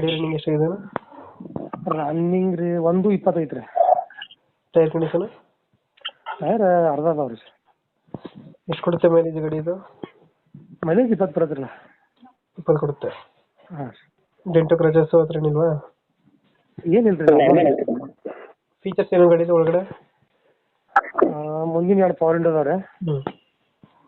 ಗಾಡಿ ರನ್ನಿಂಗ್ ಎಷ್ಟಾಗಿದೆ ರನ್ನಿಂಗ್ ರೀ ಒಂದು ಇಪ್ಪತ್ತೈತೆ ರೀ. ಟೈರ್ ಕಂಡೀಷನ್ ಟೈರ್ ಅರ್ಧ ಅದಾವ ರೀ ಎಷ್ಟು ಕೊಡುತ್ತೆ ಮೈಲೇಜ್ ಗಾಡಿ ಇದು? ಮೈಲೇಜ್ ಇಪ್ಪತ್ತು ಬರುತ್ತೆ ರೀ ಇಪ್ಪತ್ತು ಕೊಡುತ್ತೆ. ಹಾಂ ಡೆಂಟು ಕ್ರಜಸ್ ಹತ್ರ ಏನಿಲ್ವಾ? ಏನಿಲ್ಲ ರೀ ಫೀಚರ್ಸ್ ಏನೋ ಗಾಡಿದು ಒಳಗಡೆ? ಮುಂದಿನ ಎರಡು ಪವರ್ ವಿಂಡೋ ಅದಾವ ರೀ. ಹ್ಞೂ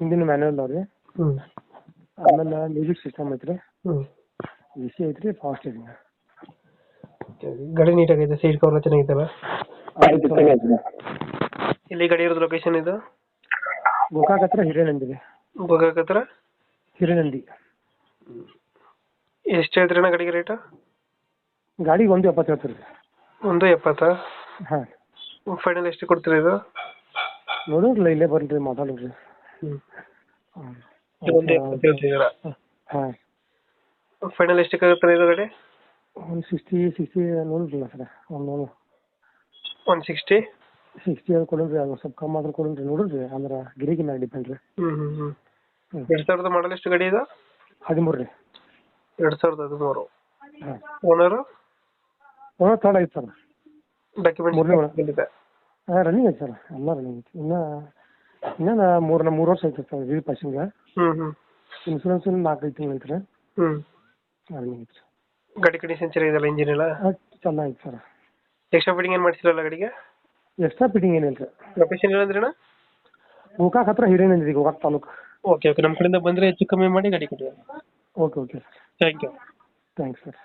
ಹಿಂದಿನ ಮ್ಯಾನ್ಯಲ್ ಅದಾವ ರೀ. ಹ್ಞೂ ಆಮೇಲೆ ಮ್ಯೂಸಿಕ್ ಸಿಸ್ಟಮ್ ಐತ್ರಿ. ಹ್ಞೂ ಎ ಸಿ ಐತ್ರಿ ಫಾಸ್ಟ್ ಐತಿ ಗಾಡಿ ಆಗೈತೆ ಸೀಟ್ ಕವರ್ ಚೆನ್ನಾಗಿತ್ತಲ್ಲ ಇಲ್ಲಿ ಗಾಡಿ ಇರೋದು ಲೊಕೇಶನ್ ಇದು? ಗೋಕಾಕ್ ಹತ್ರ ಹಿರೇನಂದಿ ರೀ ಗೋಕಾಕ್ ಹತ್ರ? ಹಿರೇನಂದಿ. ಎಷ್ಟು ಹೇಳ್ತೀರಣ್ಣ ಗಾಡಿಗೆ ರೇಟ್ ಗಾಡಿ ಒಂದು ಎಪ್ಪತ್ತು ಹೇಳ್ತೀರಿ ಒಂದು ಎಪ್ಪತ್ತಾ? ಹಾಂ. ಫೈನಲ್ ಎಷ್ಟು ಕೊಡ್ತೀರಿ ಇದು? ನೋಡೋಲ್ಲ ಇಲ್ಲೇ ಬರ್ರಿ ಮಾತಾಡಿರಿ ಹ್ಞೂ ಹ್ಞೂ ಒಂದು ಎಪ್ಪತ್ತು ಹೇಳ್ತಿದ್ದೀರಾ ಹಾಂ. ಫೈನಲ್ ಎಷ್ಟಕ್ಕಾಗುತ್ತೆ ಇದು ಗಾಡಿ? ಒಂದು ಸಿಕ್ಸ್ಟಿ ಸಿಕ್ಸ್ಟಿ ನೋಡಿರಲಿಲ್ಲ ಸರ್ ಒಂದು ನೋಡು ಒನ್ ಸಿಕ್ಸ್ಟಿ ಸಿಕ್ಸ್ಟಿ ಅದು ಕೊಡೋಣ್ರಿ ಅದು ಸ್ವಲ್ಪ ಕಮ್ಮಿ ಆದ್ರೆ ಕೊಡೋಣ್ರಿ ನೋಡಿರಿ ಅಂದ್ರೆ ಗಿರಿಕಿ ಮ್ಯಾಲೆ ಡಿಪೆಂಡ್ ರೀ. ಹ್ಞೂ ಹ್ಞೂ ಹ್ಞೂ ಹ್ಞೂ ಎರಡು ಸಾವಿರದ ಮಾಡಲ್ ಎಷ್ಟು ಗಾಡಿ ಇದು? ಹದಿಮೂರು ರೀ. ಎರಡು ಸಾವಿರದ ಹದಿಮೂರು. ಹಾಂ. ಓನರು ಒಂದು ಥರ್ಡ್ ಐತೆ ಸರ್. ಮೂರನೇ ಒಳ- ಡಾಕ್ಯುಮೆಂಟ್ ಹಾಂ ರನ್ನಿಂಗ್ ಐತೆ ಸರ್ ಎಲ್ಲ ರನ್ನಿಂಗ್ ಐತಿ. ಇನ್ನ ಇನ್ನೂ ಮೂರು ಮೂರು ವರ್ಷ ಐತೆ ಸರ್ ರೀ ಪಾಸಿಂಗ್ ಹ್ಞೂ ಹ್ಞೂ ಇನ್ಸೂರೆನ್ಸ್ ನಾಲ್ಕೈದು ತಿಂಗಳು ಐತೆ ರೀ. ಹ್ಞೂ ರನ್ನಿಂಗ್ ಐತೆ ಗಾಡಿ ಕಂಡೀಷನ್ ಚೆನ್ನಾಗಿದೆಲ್ಲ ಇಂಜಿನ್ ಎಲ್ಲ? ಚೆನ್ನಾಗಿತ್ತು ಚೆನ್ನಾಗೈತೆ ಸರ್. ಎಕ್ಸ್ಟ್ರಾ ಫಿಟ್ಟಿಂಗ್ ಏನು ಮಾಡಿಸಿರಲ್ಲ ಗಾಡಿಗೆ? ಎಕ್ಸ್ಟ್ರಾ ಫಿಟ್ಟಿಂಗ್ ಏನಿಲ್ಲ ಸರ್. ಲೊಕೇಶನ್ ಏನಂದ್ರಣ್ಣ ಗೋಕಾಕ್ ಹತ್ರ ಹಿರೇನಂದಿ ಗೋಕಾಕ್ ತಾಲೂಕು. ಓಕೆ ಓಕೆ ನಮ್ಮ ಕಡೆಯಿಂದ ಬಂದರೆ ಹೆಚ್ಚು ಕಮ್ಮಿ ಮಾಡಿ ಗಾಡಿ ಕೊಡಿ. Okay okay sir thank you thanks sir